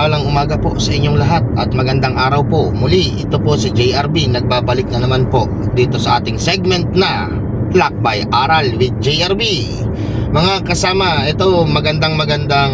Mapagpalang umaga po sa inyong lahat at magandang araw po. Muli, ito po si JRB nagbabalik na naman po dito sa ating segment na Lakbay Aral with JRB. Mga kasama, ito magandang magandang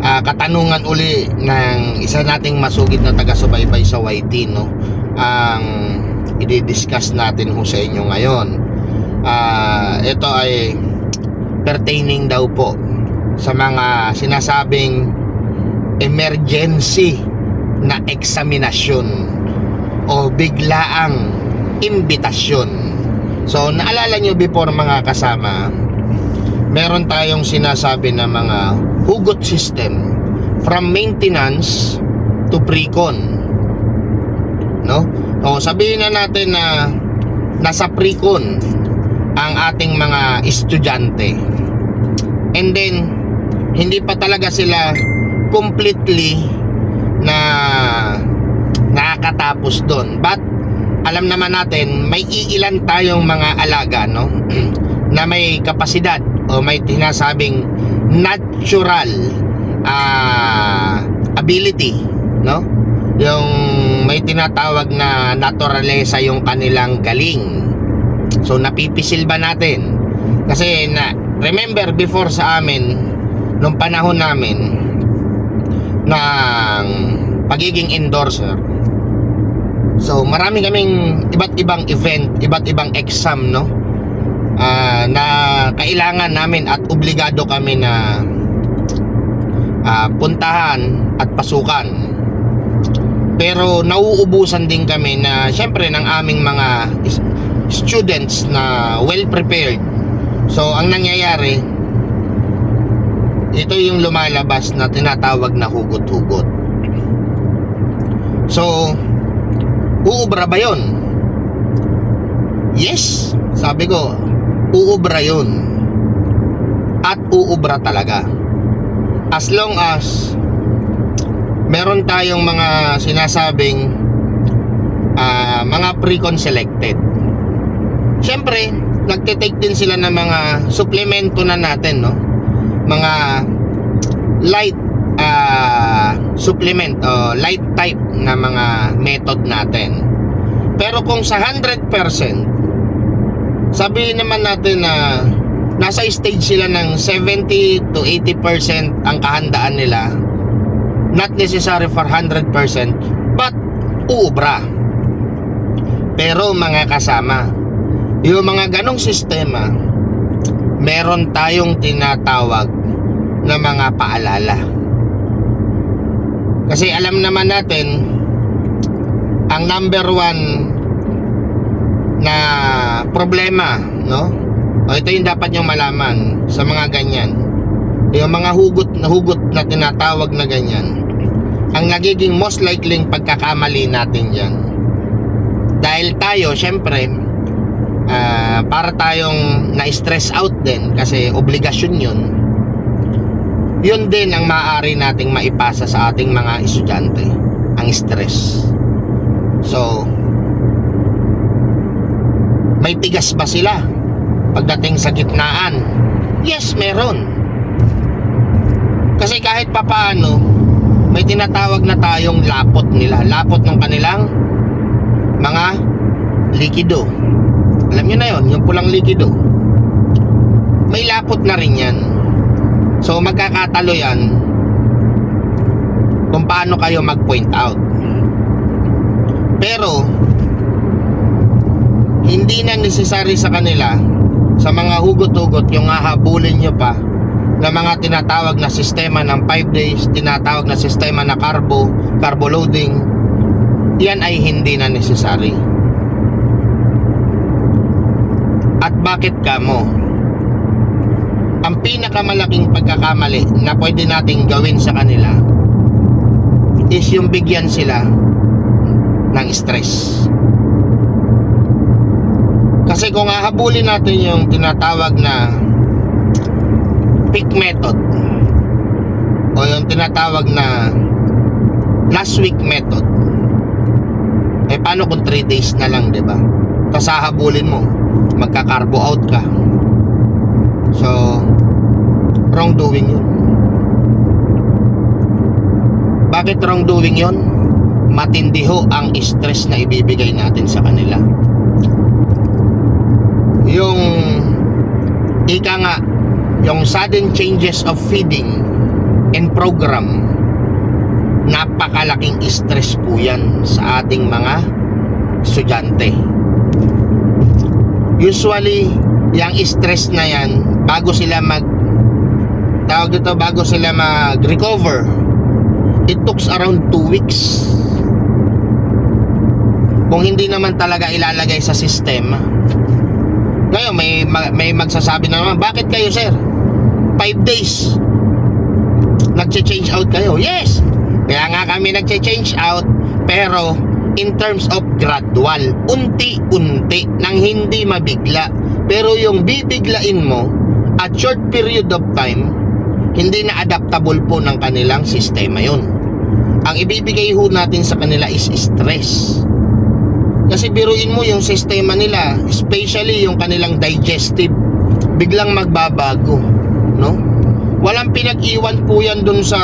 ah, katanungan uli ng isa nating masugid na taga-subaybay sa YT no. Ang i-discuss natin ho sa inyo ngayon. Ah, ito ay pertaining daw po sa mga sinasabing emergency na eksaminasyon o biglaang imbitasyon. So, naalala nyo before mga kasama, meron tayong sinasabi na mga hugot system from maintenance to pre-con. No? O sabihin na natin na nasa pre-con ang ating mga estudyante. And then, hindi pa talaga sila completely na nakakatapos doon. But alam naman natin may iilan tayong mga alaga no? Na may kapasidad o may tinasabing natural ah, ability no? Yung may tinatawag na naturalesa yung kanilang galing. So napipisil ba natin? Kasi na remember before sa amin nung panahon namin ng pagiging endorser So marami kaming iba't ibang event, iba't ibang exam no. Ah, na kailangan namin at obligado kami na ah, puntahan at pasukan. Pero nauubusan din kami na syempre ng aming mga students na well prepared. So ang nangyayari ito yung lumalabas na tinatawag na hugot-hugot. So, uubra ba yun? Yes, sabi ko, uubra yun. At uubra talaga. As long as meron tayong mga sinasabing ah, mga pre-con selected. Siyempre, nagtitake din sila ng mga suplemento na natin, no? Mga light ah, supplement o light type na mga method natin. Pero kung sa 100%, sabihin naman natin na nasa stage sila ng 70 to 80% ang kahandaan nila. Not necessary for 100%, but uubra. Pero mga kasama, yung mga ganong sistema, meron tayong tinatawag na mga paalala. Kasi alam naman natin, ang number one na problema, no? O ito yung dapat yung malaman sa mga ganyan. Yung mga hugot na hugot na tinatawag na ganyan. Ang nagiging most likely pagkakamali natin yan. Dahil tayo, syempre, ah, para tayong na-stress out din kasi obligasyon yun yun din ang maaari nating maipasa sa ating mga estudyante ang stress. So may tigas ba sila pagdating sa gitnaan? Yes meron. Kasi kahit papaano may tinatawag na tayong lapot nila. Lapot ng kanilang mga likido. Alam nyo na yon yung pulang likido. May lapot na rin yan So magkakatalo yan kung paano kayo mag-point out. Pero hindi na necessary sa kanila sa mga hugot-hugot yung hahabulin nyo pa na mga tinatawag na sistema ng 5 days, tinatawag na sistema na carbo, carbo loading. Yan ay hindi na necessary. At bakit kamo? Pinakamalaking pagkakamali na pwede nating gawin sa kanila is yung bigyan sila ng stress. Kasi kung hahabulin natin yung tinatawag na peak method o yung tinatawag na last week method eh paano kung 3 days na lang, 'di ba? Tapos hahabulin mo, magka-carbo out ka. So, wrongdoing yun. Bakit wrongdoing yon? Matindi ho ang stress na ibibigay natin sa kanila. Yung ika nga, yung sudden changes of feeding and program, napakalaking stress po yan sa ating mga estudyante. Usually, yung stress na yan, bago sila mag tawag dito, bago sila mag-recover, it took around 2 weeks. Kung hindi naman talaga ilalagay sa sistema. Ngayon, may, ma- may magsasabi na naman, bakit kayo sir? 5 days. Nagche-change out kayo. Yes! Kaya nga kami nagche-change out, pero in terms of gradual, unti-unti, nang hindi mabigla. Pero yung bibiglain mo, at short period of time, hindi na adaptable po ng kanilang sistema yon. Ang ibibigay ho natin sa kanila is stress. Kasi biruin mo yung sistema nila, especially yung kanilang digestive, biglang magbabago, no? Walang pinag-iwan po yan dun sa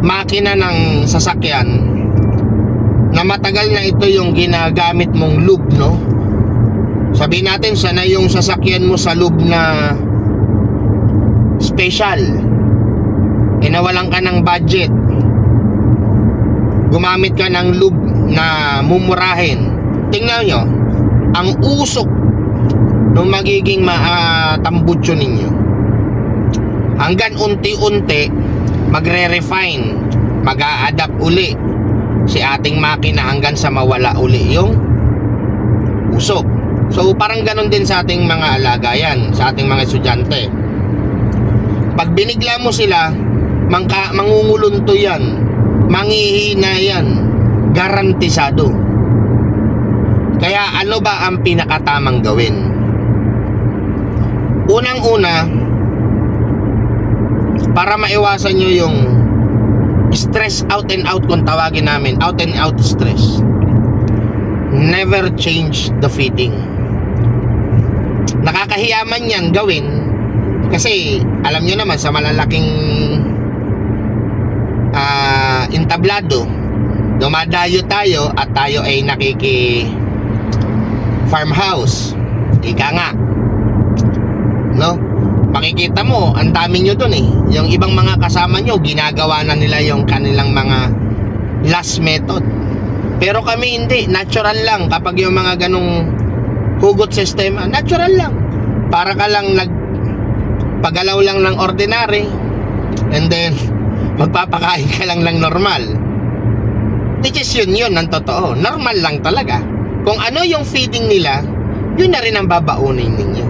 makina ng sasakyan na matagal na ito yung ginagamit mong lube, no? Sabihin natin, sana yung sasakyan mo sa lube na special. E nawalan ka ng budget. Gumamit ka ng lube na mumurahin. Tingnan nyo, ang usok ng magiging matambutso ninyo. Hanggang unti-unti, magre-refine, mag-a-adapt uli si ating makina hanggang sa mawala uli yung usok. So parang ganun din sa ating mga alagayan, sa ating mga estudyante. Pag binigla mo sila, mangka, mangungulunto yan, mangihina yan, garantisado. Kaya ano ba ang pinakatamang gawin? Unang-una, para maiwasan nyo yung stress out and out kung tawagin namin, out and out stress. Never change the feeding. Nakakahiya man yan gawin kasi alam nyo naman sa malalaking ah entablado dumadayo tayo at tayo ay nakiki farmhouse. Ika nga. No? Makikita mo ang dami nyo dun eh. Yung ibang mga kasama nyo ginagawa na nila yung kanilang mga last method. Pero kami hindi. Natural lang kapag yung mga ganong hugot sistema natural lang. Para ka lang nag pagalaw lang ng ordinary and then magpapakain ka lang ng normal. Which is yun yun ng totoo. Normal lang talaga. Kung ano yung feeding nila yun na rin ang babaunin ninyo.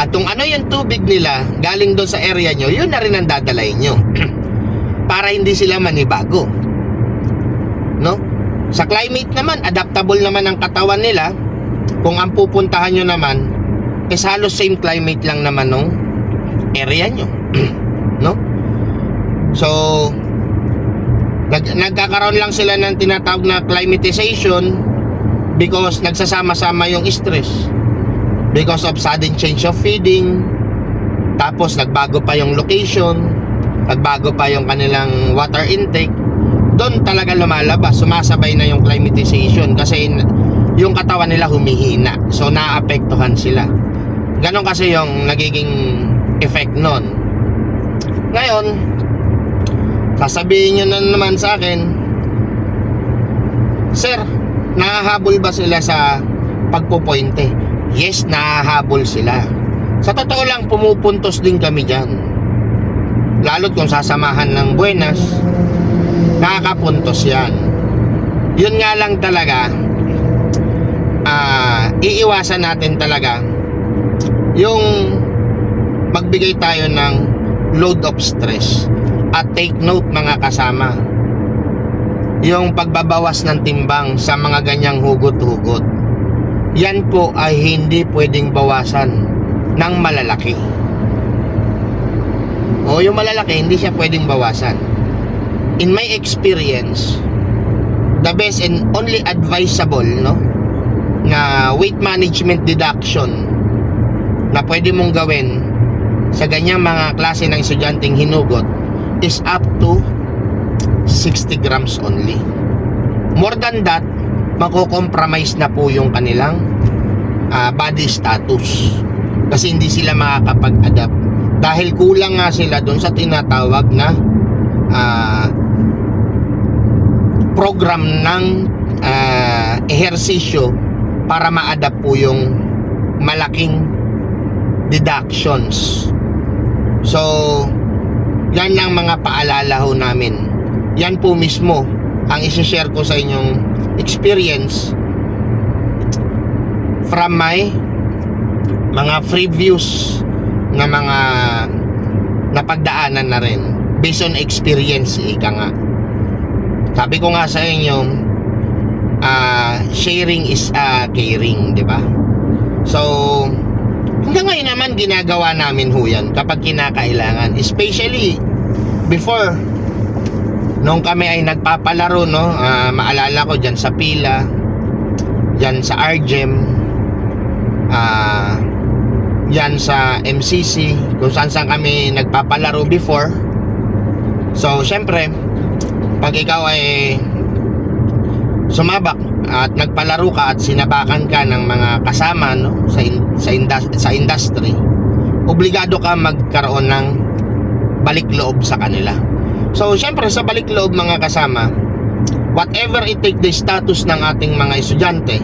At kung ano yung tubig nila galing doon sa area nyo yun na rin ang dadalay nyo. Para hindi sila manibago. No? Sa climate naman adaptable naman ang katawan nila. Kung ang pupuntahan nyo naman is halos same climate lang naman nung area nyo. no? So, nag, nagkakaroon lang sila ng tinatawag na climatization because nagsasama-sama yung stress. Because of sudden change of feeding, tapos nagbago pa yung location, nagbago pa yung kanilang water intake, doon talaga lumalabas, sumasabay na yung climatization kasi yung katawan nila humihina. So, naapektuhan sila. Ganon kasi yung nagiging effect nun. Ngayon, sasabihin nyo na naman sa akin, Sir, nahahabol ba sila sa pagpupointe? Yes, nahahabol sila. Sa totoo lang, pumupuntos din kami dyan. Lalo't kung sasamahan ng buenas, nakakapuntos yan. Yun nga lang talaga, ah, iiwasan natin talaga yung magbigay tayo ng load of stress. At take note mga kasama yung pagbabawas ng timbang sa mga ganyang hugot-hugot. Yan po ay hindi pwedeng bawasan ng malalaki. O yung malalaki hindi siya pwedeng bawasan. In my experience the best and only advisable no na weight management deduction na pwede mong gawin sa ganyang mga klase ng estudyanteng hinugot is up to 60 grams only. More than that, mako-compromise na po yung kanilang ah, body status. Kasi hindi sila makakapag-adapt. Dahil kulang nga sila doon sa tinatawag na ah, program ng ah, ehersisyo para ma-adapt po yung malaking deductions. So, yan ang mga paalala ho namin. Yan po mismo ang isi-share ko sa inyong experience from my mga free views na mga napagdaanan na rin based on experience ika nga sabi ko nga sa inyo ah, sharing is ah, caring di ba so hanggang ngayon naman ginagawa namin ho yan kapag kinakailangan. Especially before nung kami ay nagpapalaro no? Ah, maalala ko dyan sa pila dyan sa RGEM ah yan sa MCC kung saan saan kami nagpapalaro before. So syempre pag ikaw ay sumabak at nagpalaro ka at sinabakan ka ng mga kasama no, sa, in- sa, indas- sa industry obligado ka magkaroon ng balik loob sa kanila. So syempre sa balik loob mga kasama whatever it take the status ng ating mga estudyante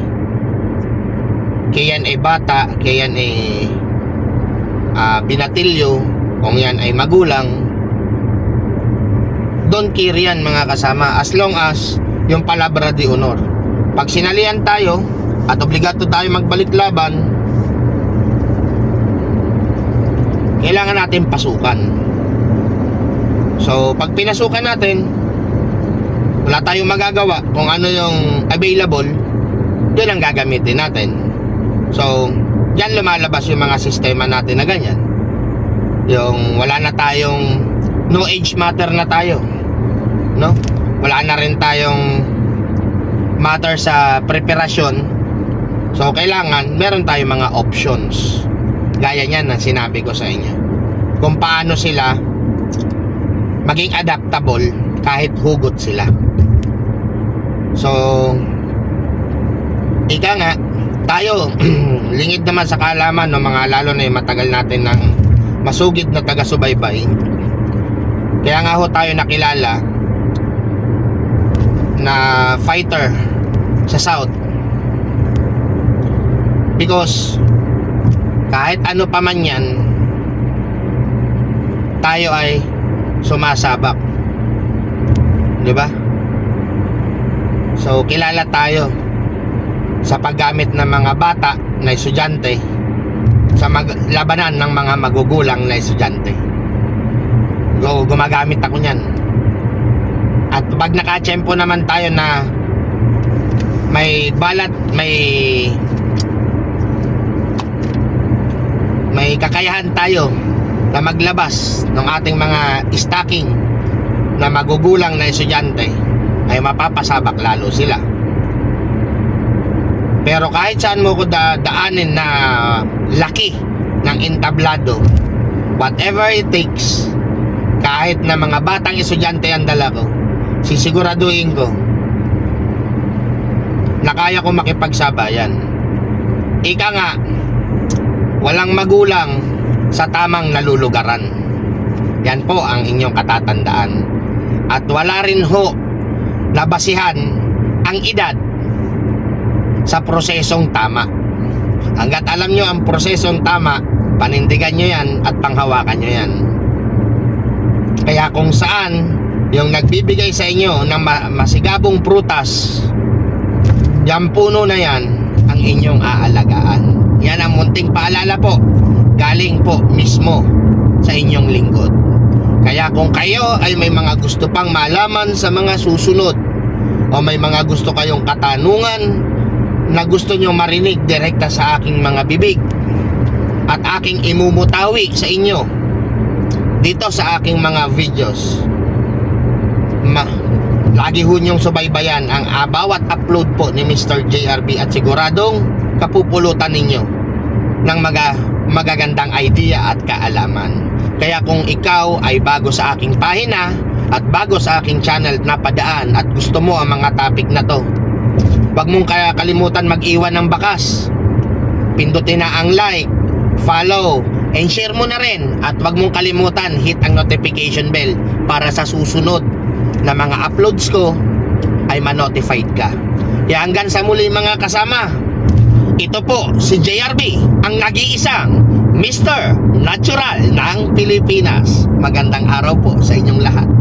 kaya yan ay bata, kaya yan ay ah, binatilyo, kung yan ay magulang, don't care yan mga kasama. As long as yung palabra de honor. Pag sinalian tayo at obligado tayo magbalik laban, kailangan natin pasukan. So, pag pinasukan natin, wala tayong magagawa kung ano yung available, yun ang gagamitin natin. So, yan lumalabas yung mga sistema natin na ganyan. Yung wala na tayong no age matter na tayo. No? Wala na rin tayong matter sa preparasyon. So, kailangan meron tayong mga options. Gaya niyan na sinabi ko sa inyo. Kung paano sila maging adaptable kahit hugot sila. So, ika nga, tayo, lingid naman sa kaalaman ng mga lalo na yung matagal natin ng masugid na taga-subaybay. Kaya nga ho tayo nakilala na fighter sa South. Because kahit ano pa man yan, tayo ay sumasabak. 'Di ba? So kilala tayo sa paggamit ng mga bata na estudyante sa mag- labanan ng mga magugulang na estudyante. Go, gumagamit ako niyan. At pag nakachempo naman tayo na may balat, may may kakayahan tayo na maglabas ng ating mga stocking na magugulang na estudyante ay mapapasabak lalo sila. Pero kahit saan mo ko da daanin na laki ng entablado, whatever it takes, kahit na mga batang estudyante ang dala ko, sisiguraduhin ko na kaya ko makipagsabayan. Ika nga, walang magulang sa tamang nalulugaran. Yan po ang inyong katatandaan. At wala rin ho nabasihan ang edad sa prosesong tama. Hanggat alam nyo ang prosesong tama, panindigan nyo yan at panghawakan nyo yan. Kaya kung saan yung nagbibigay sa inyo ng ma- masigabong prutas, yung puno na yan ang inyong aalagaan. Yan ang munting paalala po, galing po mismo sa inyong lingkod. Kaya kung kayo ay may mga gusto pang malaman sa mga susunod o may mga gusto kayong katanungan na gusto nyo marinig direkta sa aking mga bibig at aking imumutawi sa inyo dito sa aking mga videos ma lagi ho nyong subaybayan ang ah, bawat upload po ni Mr. JRB at siguradong kapupulutan ninyo ng mga magagandang idea at kaalaman. Kaya kung ikaw ay bago sa aking pahina at bago sa aking channel na padaan at gusto mo ang mga topic na to, huwag mong kaya kalimutan mag-iwan ng bakas. Pindutin na ang like, follow, and share mo na rin. At huwag mong kalimutan hit ang notification bell para sa susunod na mga uploads ko ay ma-notified ka. Kaya hanggang sa muli mga kasama, ito po si JRB, ang nag-iisang Mr. Natural ng Pilipinas. Magandang araw po sa inyong lahat.